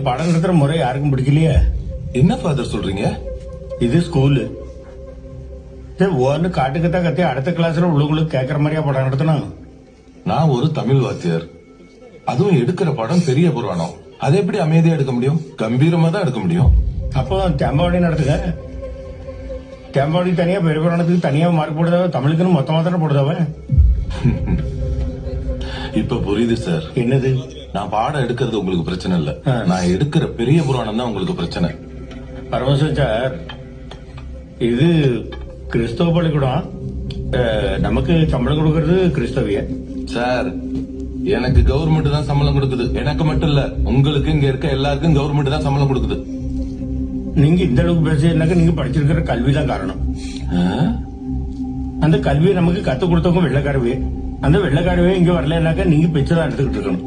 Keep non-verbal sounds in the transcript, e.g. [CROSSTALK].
பாடம் நடத்துற முறை யாருக்கும் பிடிக்கலையே? என்ன ஃபாதர் சொல்றீங்க? இது ஸ்கூலு ஒன்னு காட்டுக்கத்தா கத்தி அடுத்த கிளாஸ்ல உள்ளவங்களுக்கு கேட்கற மாதிரியா பாடம் நடத்தணும் நான் ஒரு தமிழ் வாத்தியார். அதுவும் எடுக்கிற படம் பெரிய புராணம். அதை எப்படி அமைதியா எடுக்க முடியும்? கம்பீரமா தான் எடுக்க முடியும். அப்போ தேம்பாவளி நடத்துங்க தேம்பாவளி தனியா பெரிய புராணத்துக்கு தனியா மார்க் போடுதாவ தமிழுக்குன்னு மொத்தமா தானே போடுதாவ? [LAUGHS] இப்ப புரியுது சார் என்னது? நான் பாடம் எடுக்கிறது உங்களுக்கு பிரச்சனை இல்ல. நான் எடுக்கிற பெரிய புராணம் தான் உங்களுக்கு பிரச்சனை. பரமசிவம் சார் இது கிறிஸ்தவ பள்ளிக்கூடம் நமக்கு சம்பளம் கொடுக்கறது கிறிஸ்தவிய. சார் எனக்கு கவர்மெண்ட் தான் சம்பளம் கொடுக்குது. எனக்கு மட்டும் இல்ல உங்களுக்கு இங்க இருக்க எல்லாருக்கும் கவர்மெண்ட் தான் சம்பளம் கொடுக்குது. நீங்க இந்த அளவுக்கு பேசுறதுனாக்க நீங்க படிச்சிருக்கிற கல்வி தான் காரணம்? அந்த கல்வியை நமக்கு கத்து கொடுத்தவங்க வெள்ளக்காரவே. அந்த வெள்ளக்காரவே இங்க வரலனாக்கா நீங்க பிச்சை தான் எடுத்துக்கிட்டு இருக்கணும்.